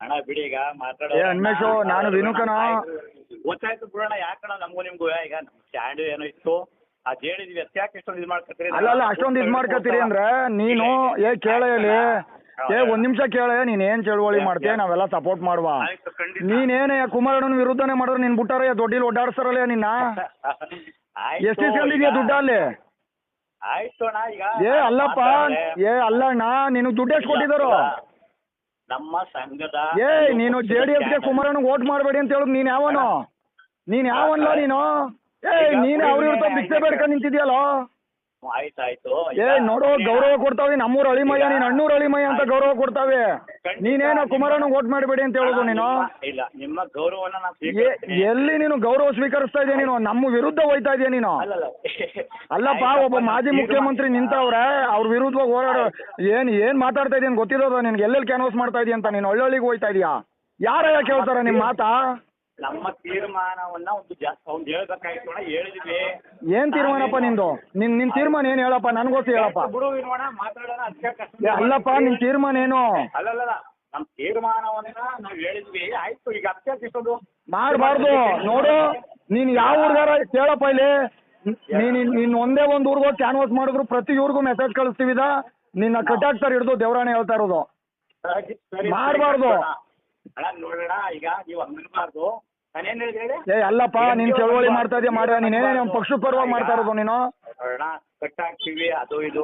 ಅಣ್ಣ ಬಿಡಿ ಈಗ ಮಾತಾಡೋ ಏ, ಅನ್ಮೇಷು, ನಾನು ವಿನುಕನ. ಗೊತ್ತಾಯ್ತು ಬಿಡೋಣ ಯಾಕಣ ನಮಗೂ ನಿಮ್ಗೂ? ಈಗ ನಮ್ ಸ್ಟ್ಯಾಂಡ್ ಏನೋ ಇತ್ತು. ಅದ್ ಹೇಳಿದ್ವಿ ಯಾಕೆ ಇಷ್ಟೊಂದು ಇದು ಮಾಡ್ಕತ್ತೀರಿ ಅಲ್ಲ ಅಲ್ಲ ಅಷ್ಟೊಂದು ಇದು ಮಾಡ್ಕತ್ತೀರಿ ಅಂದ್ರೆ ನೀನು ಏ ಕೇಳ ಹೇಳಿ ಏ ಒಂದ್ ನಿಮಿಷ ಕೇಳ ನೀನ್ ಏನ್ ಚಳುವಳಿ ಮಾಡ್ತೀಯ ನಾವೆಲ್ಲ ಸಪೋರ್ಟ್ ಮಾಡುವ. ಆಯ್ತು ಖಂಡಿತ. ನೀನೇನೇ ಕುಮಾರಣ್ಣನ ವಿರುದ್ಧನೇ ಮಾಡಿದ್ರೆ ನಿನ್ ಬಿಟ್ಟಾರ ದೊಡ್ಡಿಲ್ ಓಡಾಡ್ಸ್ತಾರಲ್ಲ ನಿನ್ನ? ಆಯ್ತು, ಎಷ್ಟು ಇಸ್ಕೊಂಡಿದ್ಯಾ ಈಗ- ದುಡ್ಡ ಅಲ್ಲಿ ಆಯ್ತು ಅಣ್ಣ ಈಗ ಏ ಅಲ್ಲಪ್ಪ. ಏ ಅಲ್ಲಣ್ಣ ನಿನಗ್ ದುಡ್ಡು ಎಷ್ಟು ಕೊಟ್ಟಿದ್ದಾರೋ? ನಮ್ಮ ಸಂಘದ ಏ ನೀನು ಜೆ ಡಿ ಎಸ್ಗೆ ಕುಮಾರಣ್ಣಗೆ ಓಟ್ ಮಾಡಬೇಡಿ ಅಂತ ಹೇಳುದು ನೀನ್ ಯಾವನು? ನೀನ್ ಯಾವನ್ಲ ನೀನು? ಏ ನೀನ್ ಅವ್ರ ಭಿಕ್ಷೆ ಬೇಡ್ಕೊಂಡು ನಿಂತಿದ್ಯಲ್ಲೋ? ಏ ನೋಡೋ ಗೌರವ ಕೊಡ್ತಾವೆ ನಮ್ಮೂರ ಅಳಿಮಯ್ಯ ನೀನ್ ಅಣ್ಣೂರ್ ಅಳಿಮಯ್ಯ ಅಂತ ಗೌರವ ಕೊಡ್ತಾವೆ. ನೀನೇನೋ ಕುಮಾರನ ಓಟ್ ಮಾಡಬೇಡಿ ಅಂತ ಹೇಳೋದು ನೀನು? ಇಲ್ಲ ನಿಮ್ಮ ಗೌರವನ ನಾನು ಸ್ವೀಕರಿಸ್ತೀನಿ. ಎಲ್ಲಿ ನೀನು ಗೌರವ ಸ್ವೀಕರಿಸ್ತಾ ಇದೆಯಾ ನೀನು? ನಮ್ಮ ವಿರುದ್ಧ ಹೋಯ್ತಾ ಇದೀಯ ನೀನು? ಅಲ್ಲಲ್ಲ. ಅಲ್ಲಪ್ಪ ಒಬ್ಬ ಮಾಜಿ ಮುಖ್ಯಮಂತ್ರಿ ನಿಂತವ್ರೆ ಅವ್ರ ವಿರುದ್ಧ ಹೋರಾಡೋ ಏನ್ ಏನ್ ಮಾತಾಡ್ತಾ ಇದೀಯ ಗೊತ್ತಿರೋದ? ನಿನ್ಗೆ ಎಲ್ಲೆಲ್ಲಿ ಕ್ಯಾನ್ವಾಸ್ ಮಾಡ್ತಾ ಇದೀಯ ಅಂತ ನೀನು? ಹಳ್ಳಿಗೆ ಹೋಯ್ತಾ ಇದೀಯಾ? ಯಾರೆಲ್ಲ ಕೇಳ್ತಾರ ನಿಮ್ ಮಾತಾ? ನಮ್ಮ ತೀರ್ಮಾನವನ್ನ ಒಂದು ಜಾಸ್ತಿ ಅವ್ನು ಹೇಳ್ಬೇಕಾಯ್ತು ಅಣ್ಣ ಹೇಳಿದ್ವಿ. ಏನ್ ತೀರ್ಮಾನಪ್ಪ ನಿಂದು? ನಿನ್ ನಿನ್ ತೀರ್ಮಾನ ಏನ್ ಹೇಳಪ್ಪ? ನನ್ಗೋಸ್ಕರ ಹೇಳಪ್ಪ. ಬಿಡು ಇರೋಣ ಮಾತಾಡೋಣ ಅದಕ್ಕೆ ಕಷ್ಟ. ಅಲ್ಲಪ್ಪ ನಿನ್ ತೀರ್ಮಾನ ಏನು? ಅಲ್ಲಲ್ಲ ನಮ್ ತೀರ್ಮಾನವನ್ನ ನಾವು ಹೇಳಿದ್ವಿ. ಆಯ್ತು ಈಗ ಅತ್ಯಾಸ ಇಷ್ಟೊಂದು ಮಾಡಬಾರ್ದು. ನೋಡು ನೀನ್ ಯಾವ ಊರ್ಗಾರ ಕೇಳಪ್ಪ ಇಲ್ಲಿ. ನೀನ್ ನೀನ್ ಒಂದೇ ಒಂದ್ ಊರ್ಗೋ ಕ್ಯಾನ್ವಾಸ್ ಮಾಡಿದ್ರು ಪ್ರತಿ ಊರ್ಗೂ ಮೆಸೇಜ್ ಕಳಿಸ್ತೀವಿದ ನಿನ್ನ ಕಟ್ಟಾಕ್ತಾರೆ ಹಿಡ್ದು ದೇವರಾಣೆ ಹೇಳ್ತಾ ಇರೋದು. ಸರಿ, ಸರಿ, ಮಾಡ್ಬಾರ್ದು. ಅಣ್ಣ. ನೋಡೋಣ ಈಗ ನೀವು ಹಂಗನ್ಬಾರ್ದು. ನಾನೇನ್ ಹೇಳಿದೆ ಹೇಳಿ? ಏ ಅಲ್ಲಪ್ಪ ನೀನ್ ಚಳವಳಿ ಮಾಡ್ತಾ ಇದೀಯ ಮಾಡ ನೀನ್ ನಮ್ಮ ಪಕ್ಷ ಪರವಾಗಿ ಮಾಡ್ತಾ ಇರೋದು ನೀನು? ಯಾಕ್ ಕಟ್ಟಾಕ್ತಿವಿ ಅದು ಇದು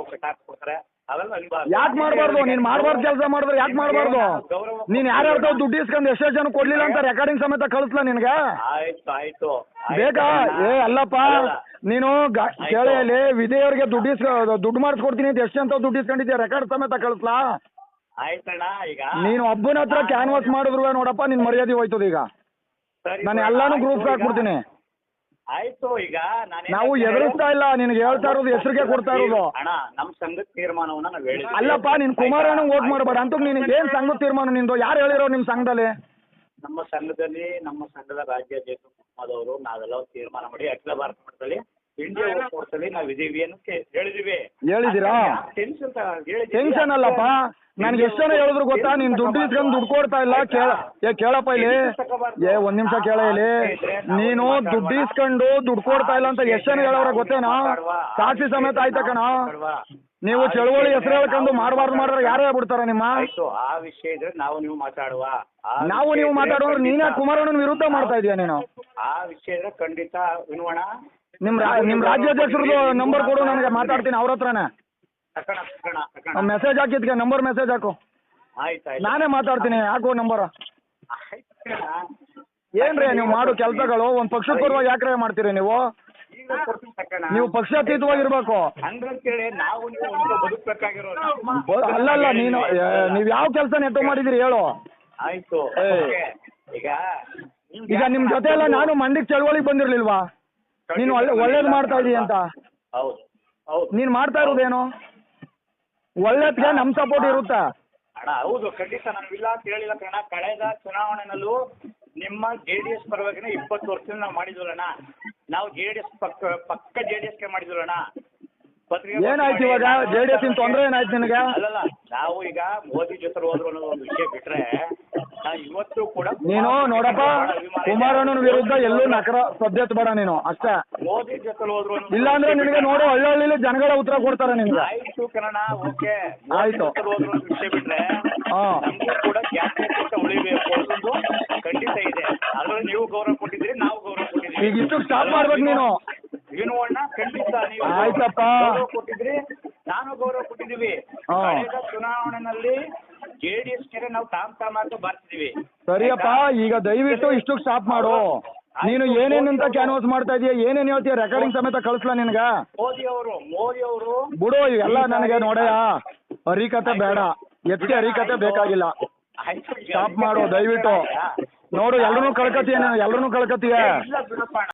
ಅವೆಲ್ಲ ಅನ್ಬಾರ್ದು ಯಾಕೆ ಮಾಡಬಾರ್ದು? ನೀನ್ ಮಾಡಬಾರ್ದು ಕೆಲಸ ಮಾಡಿದ್ರೆ ಯಾಕೆ ಮಾಡಬಾರ್ದು? ನೀನ್ ಯಾರ್ಯಾರ ದುಡ್ಡು ಇಸ್ಕೊಂಡು ಎಷ್ಟೋ ಜನ ಕೊಡ್ಲಿಲ್ಲ ಅಂತ ರೆಕಾರ್ಡಿಂಗ್ ಸಮೇತ ಕಳಿಸ್ಲಾ ನಿನ್ಗೆ? ಆಯ್ತು ಆಯ್ತು ಆಯ್ತು ಬೇಕಾ? ಅಣ್ಣ. ಏ ಅಲ್ಲಪ್ಪ. ನೀನು ಕೇಳಿ ವಿಧೇಯರಿಗೆ ದುಡ್ಡು ಇಸ್ಕ ದುಡ್ಡು ಮಾಡಿಸ್ಕೊಡ್ತೀನಿ ಅಂತ ಎಷ್ಟು ಅಂತ ದುಡ್ಡು ಇಸ್ಕೊಂಡಿದ್ಯಾ? ರೆಕಾರ್ಡ್ ಸಮೇತ ಕಳಿಸ್ಲಾ? ಆಯ್ತಣ್ಣ ಈಗ. ನೀನು ಒಬ್ಬನ ಹತ್ರ ಕ್ಯಾನ್ವಾಸ್ ಮಾಡಿದ್ರು ನೋಡಪ್ಪ ನಿನ್ ಮರ್ಯಾದೆ ಹೋಯ್ತದ ಈಗ. ಸರಿ ನಾನು ಎಲ್ಲಾನು ಗ್ರೂಪ್. ಹಾಕ್ಬಿಡ್ತೀನಿ. ಆಯ್ತು ಈಗ ನಾನು ನಾವು ಎದುರಿಸ್ತಾ ಇಲ್ಲ ನಿನ್ಗೆ ಹೇಳ್ತಾ ಇರೋದು ಹೆಸರಿಗೆ ಕೊಡ್ತಾ ಇರೋದು. ಅಣ್ಣ ನಮ್ಮ ಸಂಘದ ತೀರ್ಮಾನವನ್ನ ನಾವು ಅಲ್ಲಪ್ಪ ನಿನ್ ಕುಮಾರಣ್ಣ ವೋಟ್ ಮಾಡಬೇಡ. ಅಂತ ನಿನ್ಗೆ ಏನ್ ಸಂಘದ ತೀರ್ಮಾನ ನಿಂದು? ಯಾರು ಹೇಳಿರೋ ನಿಮ್ ಸಂಘದಲ್ಲಿ? ನಮ್ಮ ಸಂಘದಲ್ಲಿ ನಮ್ಮ ಸಂಘದ ರಾಜ್ಯಾಧ್ಯಕ್ಷ ಮೊಹಮ್ಮದವರು ನಾವೆಲ್ಲ ತೀರ್ಮಾನ ಮಾಡಿ ಅಖಿಲ ಭಾರತ ಮಟ್ಟದಲ್ಲಿ ಇಂಡಿಯಾ ಅಲ್ಲಿ ನಾವು ಇದೀವಿ ಅನ್ನೋಕೆ ಹೇಳಿದೀವಿ. ಹೇಳಿದಿರಾ? ಟೆನ್ಷನ್ ಟೆನ್ಷನ್ ಅಲ್ಲಪ್ಪ. ನನ್ಗೆ ಎಷ್ಟು ಜನ ಹೇಳಿದ್ರು ಗೊತ್ತಾ? ನೀನ್ ದುಡ್ಡು ಇಸ್ಕೊಂಡ್ ದುಡ್ಡು ಕೊಡ್ತಾ ಇಲ್ಲ? ಕೇಳ ಏ ಕೇಳಪ್ಪ ಇಲ್ಲಿ. ಏ ಒಂದ್ ನಿಮಿಷ ಕೇಳ ಇಲ್ಲಿ. ನೀನು ದುಡ್ಡು ಇಸ್ಕೊಂಡು ದುಡ್ಡು ಕೊಡ್ತಾ ಇಲ್ಲ ಅಂತ ಎಷ್ಟು ಜನ ಹೇಳವ್ರ ಗೊತ್ತೇನಾ? ಸಾಕ್ಷಿ ಸಮೇತ ಆಯ್ತಾ ಕಣ? ನೀವು ಚಳವಳಿ ಹೆಸರು ಹೇಳ್ಕೊಂಡು ಮಾಡಬಾರ್ದು ಮಾಡಿದ್ರೆ ಯಾರೇ ಬಿಡ್ತಾರ ನಿಮ್ಮ? ಆ ವಿಷಯ ಇದ್ರೆ ನಾವು ನೀವು ಮಾತಾಡುವ. ನಾವು ನೀವು ನೀನೇ ಕುಮಾರಣ್ಣನ ವಿರುದ್ಧ ಮಾಡ್ತಾ ಇದೀಯ ನೀನು? ಆ ವಿಷಯ ಇದ್ರೆ ಖಂಡಿತ ನಿಮ್ ರಾ ನಿಮ್ ರಾಜ್ಯಾಧ್ಯಕ್ಷರದು ನಂಬರ್ ಕೊಡು ನನಗೆ ಮಾತಾಡ್ತೀನಿ ಅವ್ರ ಹತ್ರನೇ. ತಕಣ ತಕಣ ತಕಣ ಮೆಸೇಜ್ ಹಾಕಿದ್ಕೆ ನಂಬರ್ ಮೆಸೇಜ್ ಹಾಕು. ಆಯ್ತು ಆಯ್ತು. ನಾನೇ ಮಾತಾಡ್ತೀನಿ ಹಾಕು ನಂಬರ್ ಆಯ್ತು ಕಣ. ಏನ್ರಿ ನೀವು ಮಾಡೋ ಕೆಲಸಗಳು? ಒಂದ್ ಪಕ್ಷದ ಪರವಾಗಿ ಯಾಕ್ರೆ ಮಾಡ್ತೀರಿ ನೀವು? ಈಗ ಕೊಡ್ತೀನಿ ತಕಣ. ನೀವು ಪಕ್ಷಾತೀತವಾಗಿರ್ಬೇಕು. ಹಂಗಂತೇಳಿ ನಾವು ನೀವು ಒಂದು ಬದುಕ್ಬೇಕಾಗಿರೋ ನಮ್ಮ ಬ- ಅಲ್ಲಲ್ಲ ನೀನು ಏ, ನೀವ್ ಯಾವ ಕೆಲಸ ನೆಟ್ಟು ಮಾಡಿದಿರಿ ಹೇಳು. ಆಯ್ತು ಏ. ಓಕೆ. ಈಗ ನಿಮ್ಗೆ ಈಗ ನಿಮ್ ಜೊತೆ ಎಲ್ಲ ನಾನು ಮಂದಿಗ್ ಚಳವಳಿಗೆ ಬಂದಿರ್ಲಿಲ್ವಾ? ನೀನು ಒಳ್ಳೆ ಒಳ್ಳೇದು ಮಾಡ್ತಾ ಇದೀಯ ಅಂತ? ಹೌದು ಹೌದು. ನೀನ್ ಮಾಡ್ತಾ ಇರೋದೇನು? ಒಳ್ಳೇದ್ಗೆ ನಮ್ ಸಪೋರ್ಟ್ ಇರುತ್ತಾ? ಅಣ್ಣ ಹೌದು ಖಂಡಿತ ನಾನು ಇಲ್ಲ ಅಂತ ಹೇಳಿಲ್ಲ ಕಣ ಕಳೆದ ಚುನಾವಣೆನಲ್ಲೂ ನಿಮ್ಮ ಜೆ ಡಿ ಎಸ್ ಪರವಾಗಿನ ಇಪ್ಪತ್ತು ವರ್ಷದಿಂದ ನಾವು ಮಾಡಿದ್ವಲ್ಲಣ್ಣ. ನಾವು ಜೆ ಡಿ ಎಸ್ ಪಕ್ಕ ಪಕ್ಕ ಜೆ ಡಿ ಎಸ್ಗೆ ಮಾಡಿದ್ವಲ್ಲಣ್ಣ. ಏನಾಯ್ತು ಇವಾಗ? ಜೆ ಡಿ ಎಸ್ ತೊಂದ್ರೆ ಏನಾಯ್ತು ನಿನಗೆ? ಅಲ್ಲಲ್ಲ ನಾವು ಈಗ ಮೋದಿ ಜೊತೆ ಹೋದ್ರು ಅನ್ನೋ ಒಂದು ವಿಷಯ ಬಿಟ್ರೆ ಕೂಡ ನೀನು ನೋಡಪ್ಪ ಕುಮಾರಣ್ಣನ ವಿರುದ್ಧ ಎಲ್ಲೂ ನಕರ ಸದ್ಯತ್ ಬೇಡ ನೀನು ಅಷ್ಟೇ ಮೋದಿ ಜೊತೆ ಹೋದ್ರು ಅನ್ನೋ ಇಲ್ಲಾಂದ್ರೆ ನಿನಗೆ ನೋಡು ಹಳ್ಳಿ ಜನಗಳ ಉತ್ತರ ಕೊಡ್ತಾರೆ ನಿನ್ಗೆ ಆಯ್ತು ಕನ್ನಡ ಓಕೆ ಆಯ್ತು. ಹೋದ್ರು ವಿಷಯ ಬಿಟ್ರೆ ಹಾ. ನಮಗೂ ಕೂಡ ಜಾತಿ ಅಂತ ಉಳಿಬೇಕು ಅನ್ನೋದು ಖಂಡಿತ ಇದೆ ಅದ್ರಲ್ಲಿ ನೀವು ಗೌರವ ಕೊಟ್ಟಿದ್ರಿ ನಾವು ಗೌರವ ಕೊಟ್ಟಿದ್ದೀವಿ ಈಗ ಇಷ್ಟು ಸ್ಟಾಪ್ ಮಾಡ್ಬೇಕು ನೀನು ಏನು ಅಣ್ಣ ಖಂಡಿತ ನೀವು ಆಯ್ತಪ್ಪ. ಗೌರವ ಕೊಟ್ಟಿದ್ರಿ ನಾನು ಗೌರವ ಕೊಟ್ಟಿದೀವಿ. ಕಳೆದ ಚುನಾವಣೆಯಲ್ಲಿ ಜೆ ಕೆರೆ ಗೆ ನಾವು ತಾಮ್ ತಾಮ್ ಅಂತ ಬರ್ತಿದೀವಿ. ಸರಿಯಪ್ಪ ಈಗ ದಯವಿಟ್ಟು ಇಷ್ಟು ಸ್ಟಾಪ್ ಮಾಡು. ನೀನು ಏನೇನಂತ ಕ್ಯಾನ್ವಾಸ್ ಮಾಡ್ತಾ ಇದೀಯ ಏನೇನ್ ಹೇಳ್ತೀಯ? ರೆಕಾರ್ಡಿಂಗ್ ಸಮೇತ ಕಳಿಸ್ಲಾ ನಿನ್ಗ? ಮೋದಿ ಅವರು ಮೋದಿ ಅವರು. ಬಿಡು ಇವೆಲ್ಲ ನನಗೆ ನೋಡಯ್ಯ. ಹರಿಕತೆ ಬೇಡ. ಎತ್ತಿ ಹರಿಕತೆ ಬೇಕಾಗಿಲ್ಲ. ಸ್ಟಾಪ್ ಮಾಡು ದಯವಿಟ್ಟು. ನೋಡು ಎಲ್ರೂ ಕಳ್ಕತ್ತೀಯ ನೀನು ಬಿಡಪ್ಪ. ಅಣ್ಣ